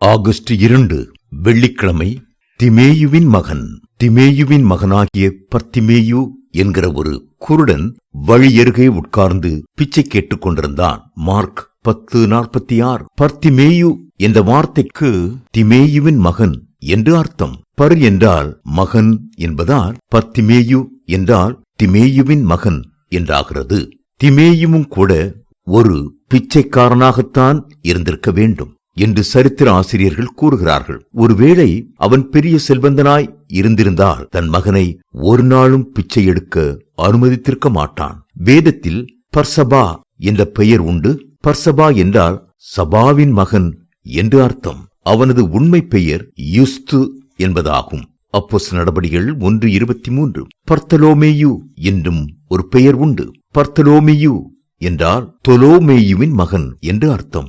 August இரண்டு வெள்ளிக்கிழமை திமேயுவின் மகன் திமேயுவின் மகனாகிய பர்த்திமேயு என்கிற ஒரு குருடன் வழியருகே உட்கார்ந்து பிச்சை கேட்டுக் கொண்டிருந்தான். மார்க் பத்து நாற்பத்தி ஆறு பர்த்திமேயு என்ற வார்த்தைக்கு திமேயுவின் மகன் என்று அர்த்தம். பர் என்றால் மகன் என்பதால் பர்த்திமேயு என்றால் திமேயுவின் மகன் என்றாகிறது. திமேயுவும் கூட ஒரு பிச்சைக்காரனாகத்தான் இருந்திருக்க வேண்டும். என்று சரித்திர ஆசிரியர்கள் கூறுகிறார்கள். ஒருவேளை அவன் பெரிய செல்வந்தனாய் இருந்திருந்தால் தன் மகனை ஒரு நாளும் பிச்சை எடுக்க அனுமதித்திருக்க மாட்டான். வேதத்தில் பர்சபா என்ற பெயர் உண்டு. பர்சபா என்றால் சபாவின் மகன் என்று அர்த்தம். அவனது உண்மை பெயர் யுஸ்து என்பதாகும். அப்போஸ் நடபடிகள் ஒன்று இருபத்தி மூன்று. பர்த்தலோமேயு என்றும் ஒரு பெயர் உண்டு. பர்த்தலோமேயு என்றால் தொலோமேயுவின் மகன் என்று அர்த்தம்.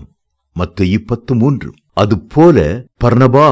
மத்திய பத்து மூன்று அதுபோல பர்ணபா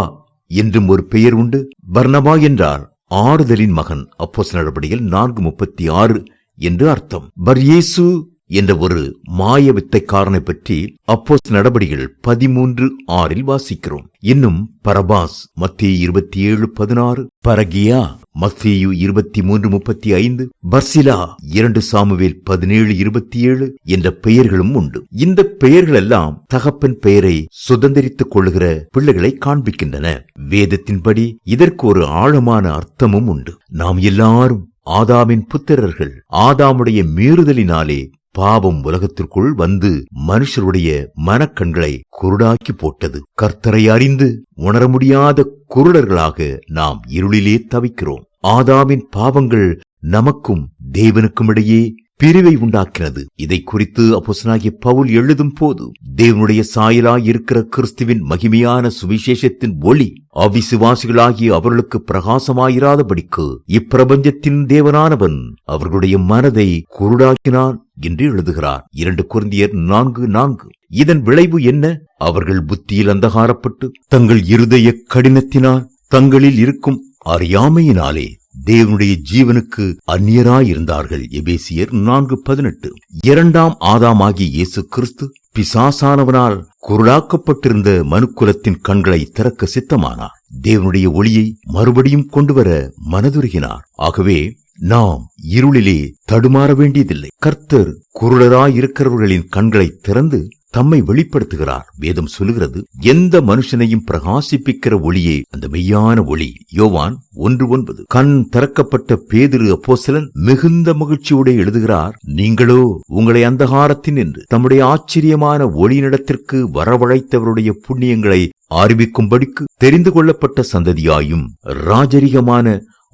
என்றும் ஒரு பெயர் உண்டு. பர்ணபா என்றால் ஆறுதலின் மகன். அப்போஸ் நடபடிகள் நான்கு முப்பத்தி ஆறு என்று அர்த்தம். பர்யேசு என்ற ஒரு மாய வித்தைக்காரனை பற்றி அப்போஸ் நடபடிகள் பதிமூன்று ஆறில் வாசிக்கிறோம். இன்னும் பரபாஸ் மத்திய இருபத்தி ஏழு பதினாறு பரகியா மத்தியு இருபத்தி மூன்று முப்பத்தி ஐந்து பர்சிலா இரண்டு சாமுவேல் பதினேழு இருபத்தி ஏழு என்ற பெயர்களும் உண்டு. இந்த பெயர்கள் எல்லாம் தகப்பன் பெயரை சுதந்திரித்துக் கொள்ளுகிற பிள்ளைகளை காண்பிக்கின்றன. வேதத்தின்படி இதற்கு ஒரு ஆழமான அர்த்தமும் உண்டு. நாம் எல்லாரும் ஆதாமின் புத்திரர்கள். ஆதாமுடைய மீறுதலினாலே பாவம் உலகத்திற்குள் வந்து மனுஷருடைய மனக்கண்களை குருடாக்கி போட்டது. கர்த்தரை அறிந்து உணர முடியாத குருடர்களாக நாம் இருளிலே தவிக்கிறோம். ஆதாவின் பாவங்கள் நமக்கும் தேவனுக்கும் இடையே பிரிவை உண்டாக்கிறது. இதை குறித்து அப்போசனாகிய பவுல் எழுதும் போது தேவனுடைய சாயலாய் இருக்கிற கிறிஸ்துவின் மகிமையான சுவிசேஷத்தின் ஒளி அவிசுவாசிகளாகிய அவர்களுக்கு பிரகாசமாயிராதபடிக்கு இப்பிரபஞ்சத்தின் தேவனானவன் அவர்களுடைய மனதை குருடாக்கினான் என்று எழுதுகிறார். இரண்டு குருந்தியர் நான்கு நான்கு. இதன் விளைவு என்ன? அவர்கள் புத்தியில் அந்தகாரப்பட்டு தங்கள் இருதய கடினத்தினால் தங்களில் இருக்கும் அறியாமையினாலே தேவனுடைய ஜீவனுக்கு அந்நியராயிருந்தார்கள். எபேசியர் நான்கு பதினெட்டு. இரண்டாம் ஆதாமாகிய இயேசு கிறிஸ்து பிசாசானவனால் குருளாக்கப்பட்டிருந்த மனுக்குலத்தின் கண்களை திறக்க சித்தமானார். தேவனுடைய ஒளியை மறுபடியும் கொண்டுவர மனதுருகினார். ஆகவே நாம் இருளிலே தடுமாற வேண்டியதில்லை. கர்த்தர் குருடராயிருக்கிறவர்களின் கண்களை திறந்து தம்மை வெளிப்படுத்துகிறார். வேதம் சொல்லுகிறது எந்த மனுஷனையும் பிரகாசிப்பிக்கிற ஒளியே அந்த மெய்யான ஒளி. யோவான் ஒன்று ஒன்பது. கண் திறக்கப்பட்ட பேதிரு அப்போசலன் மிகுந்த மகிழ்ச்சியோட எழுதுகிறார் நீங்களோ உங்களை அந்தகாரத்தின் என்று தம்முடைய ஆச்சரியமான ஒளியினிடத்திற்கு வரவழைத்தவருடைய புண்ணியங்களை ஆரம்பிக்கும்படிக்கு தெரிந்து கொள்ளப்பட்ட சந்ததியாயும் ராஜரிகமான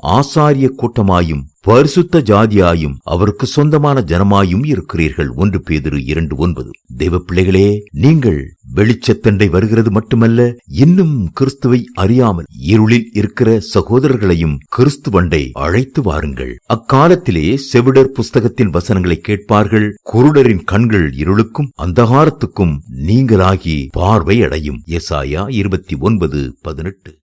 ஆசாரிய கூட்டமாயும் பரிசுத்த ஜாதியாயும் அவருக்கு சொந்தமான ஜனமாயும் இருக்கிறீர்கள். ஒன்று பேதிரு இரண்டு ஒன்பது. தெய்வ பிள்ளைகளே நீங்கள் வெளிச்சத்தண்டை வருகிறது மட்டுமல்ல இன்னும் கிறிஸ்துவை அறியாமல் இருளில் இருக்கிற சகோதரர்களையும் கிறிஸ்துவண்டை அழைத்து வாருங்கள். அக்காலத்திலே செவிடர் புஸ்தகத்தின் வசனங்களை கேட்பார்கள். குருடரின் கண்கள் இருளுக்கும் அந்தகாரத்துக்கும் நீங்களாகி பார்வை அடையும் எசாயா இருபத்தி ஒன்பது பதினெட்டு.